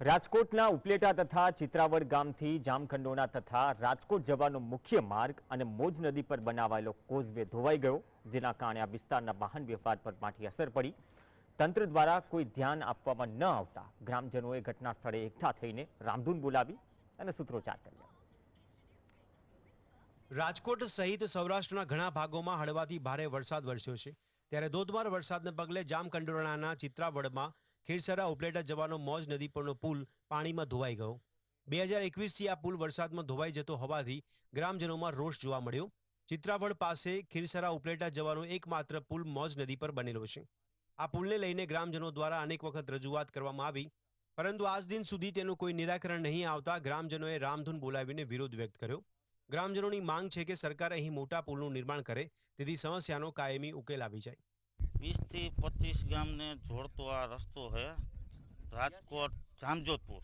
રાજકોટના ઉપલેટા તથા ચિત્રાવડ ગામથી જામખંડોના તથા રાજકોટ જવાનો મુખ્ય માર્ગ અને મોજ નદી પર બનાવાયેલો કોઝવે ધોવાઈ ગયો, જેના કારણે આ વિસ્તારના વાહન વ્યવહાર પર માઠી અસર પડી. તંત્ર દ્વારા કોઈ ધ્યાન આપવામાં ન આવતા ગ્રામજનોએ ઘટના સ્થળે એકઠા થઈને રામધૂન બોલાવી અને સૂત્રોચ્ચાર કર્યા. રાજકોટ સહિત સૌરાષ્ટ્રના ઘણા ભાગોમાં હળવાથી ભારે વરસાદ વરસ્યો છે. ત્યારે ધોધમાર વરસાદને પગલે જામકંડોરણાના ચિત્રાવડમાં ખીરસરા ઉપલેટા જવાનો મોજ નદી પરનો પુલ પાણીમાં ધોવાઈ ગયો. બે હજાર એકવીસથી આ પુલ વરસાદમાં ધોવાઈ જતો હોવાથી ગ્રામજનોમાં રોષ જોવા મળ્યો. ચિત્રાવડ પાસે ખીરસરા ઉપલેટા જવાનો એકમાત્ર પુલ મોજ નદી પર બનેલો છે. આ પુલને લઈને ગ્રામજનો દ્વારા અનેક વખત રજૂઆત કરવામાં આવી. પરંતુ આજ દિન સુધી તેનું કોઈ નિરાકરણ નહીં આવતા ગ્રામજનોએ રામધૂન બોલાવીને વિરોધ વ્યક્ત કર્યો. ગ્રામજનોની માંગ છે કે સરકાર અહીં મોટા પુલનું નિર્માણ કરે, તેથી સમસ્યાનો કાયમી ઉકેલ આવી જાય. વીસથી પચીસ ગામને જોડતો આ રસ્તો છે રાજકોટ જામજોધપુર.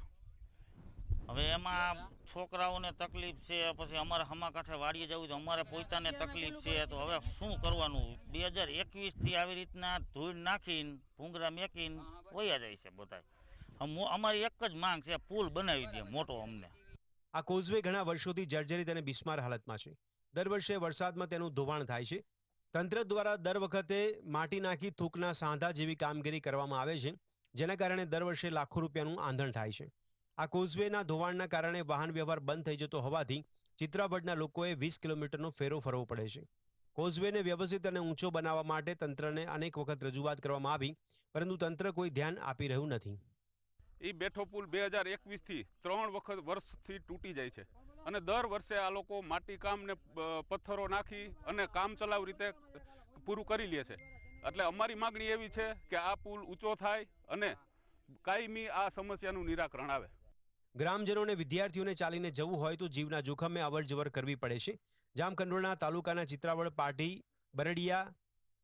હવે એમાં છોકરાઓને તકલીફ છે પછી અમારે હમાકાંઠે વાડીએ જવું તો અમારે પોતાને તકલીફ છે તો હવે શું કરવાનું? બે હજાર એકવીસથી આવી રીતના ધૂળ નાખીને ભૂંગરા મેકીને વયા જાય છે બધા અમારી એક જ માંગ છે પુલ બનાવી દે મોટો અમને. આ કોઝવે ઘણા વર્ષોથી જર્જરિત અને બિસ્માર હાલતમાં છે. દર વર્ષે વરસાદમાં તેનું ધોવાણ થાય છે. તંત્ર દ્વારા દર વખતે માટી નાખી થૂકના સાંધા જેવી કામગીરી કરવામાં આવે છે, જેના કારણે દર વર્ષે લાખો રૂપિયાનું આંધણ થાય છે. આ કોઝવેના ધોવાણના કારણે વાહન વ્યવહાર બંધ થઈ જતો હોવાથી ચિત્રાભટના લોકોએ વીસ કિલોમીટરનો ફેરો ફરવો પડે છે. કોઝવેને વ્યવસ્થિત અને ઊંચો બનાવવા માટે તંત્રને અનેક વખત રજૂઆત કરવામાં આવી, પરંતુ તંત્ર કોઈ ધ્યાન આપી રહ્યું નથી. એ બેઠો પુલ બે હજાર એકવીસથી ત્રણ વખત વર્ષથી તૂટી જાય છે. અને દર વર્ષે આ લોકો માટી ને પથ્થરો નાખી અને કામ ચલાવ રીતે પૂરું કરી લે છે. એટલે અમારી માગણી એવી છે કે આ પુલ ઊંચો થાય અને કાયમી આ સમસ્યાનું નિરાકરણ આવે. ગ્રામજનોને, વિદ્યાર્થીઓને ચાલીને જવું હોય તો જીવના જોખમે અવરજવર કરવી પડે છે. જામકંડોળના તાલુકાના ચિત્રાવળ, પાટી, બરડિયા,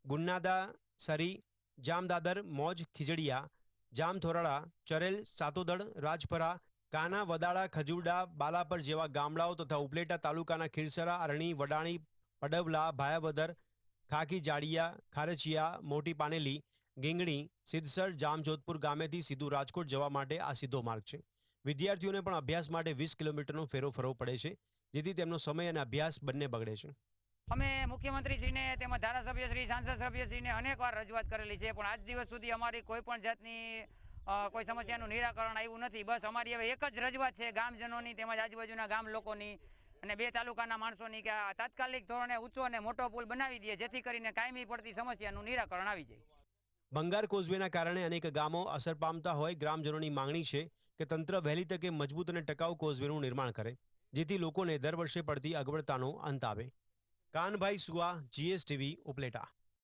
ગુન્નાદા, સરી, જામદાદર, મોજ ખીજડીયા, જામથોરાળા, ચરેલ, સાતોદળ, રાજપરા કાના વદાળા ખજુરડા, બાલાપર જેવા ગામડાઓ તથા ઉપલેટા તાલુકાના ખીરસરા, અરણી, વડાણી, પડવલા, ભાયાવદર ખાકી જાડિયા, ખારચિયા, મોટી પાનેલી, ગીંગણી, સિદ્ધસર, જામજોધપુર ગામેથી સીધું રાજકોટ જવા માટે આ સીધો માર્ગ છે. વિદ્યાર્થીઓને પણ અભ્યાસ માટે વીસ કિલોમીટરનો ફેરો ફરવો પડે છે, જેથી તેમનો સમય અને અભ્યાસ બંને બગડે છે. અમે મુખ્યમંત્રીશ્રીને તેમજ ધારાસભ્યશ્રી સભ્યશ્રીને અનેકવાર રજૂઆત કરેલી છે, પણ આજ દિવસ સુધી અમારી કોઈ પણ જાતની કોઈ સમસ્યાનું નિરાકરણ આવ્યું નથી. બસ અમારી હવે એક જ રજૂઆત છે ગામજનોની તેમજ આજુબાજુના ગામ લોકોની અને બે તાલુકાના માણસોની કે આ તાત્કાલિક ધોરણે ઊંચો અને મોટો પુલ બનાવી દે, જેથી કરીને કાયમી પડતી સમસ્યાનું નિરાકરણ આવી જાય. બંગાર કોઝવેના કારણે અનેક ગામો અસર પામતા હોય ગ્રામજનોની માંગણી છે કે તંત્ર વહેલી તકે મજબૂત અને ટકાઉ કોઝવેનું નિર્માણ કરે, જેથી લોકોને દર વર્ષે પડતી અગવડતાનો અંત આવે. કાનભાઈ સુવા, જીએસટીવી, ઉપલેટા.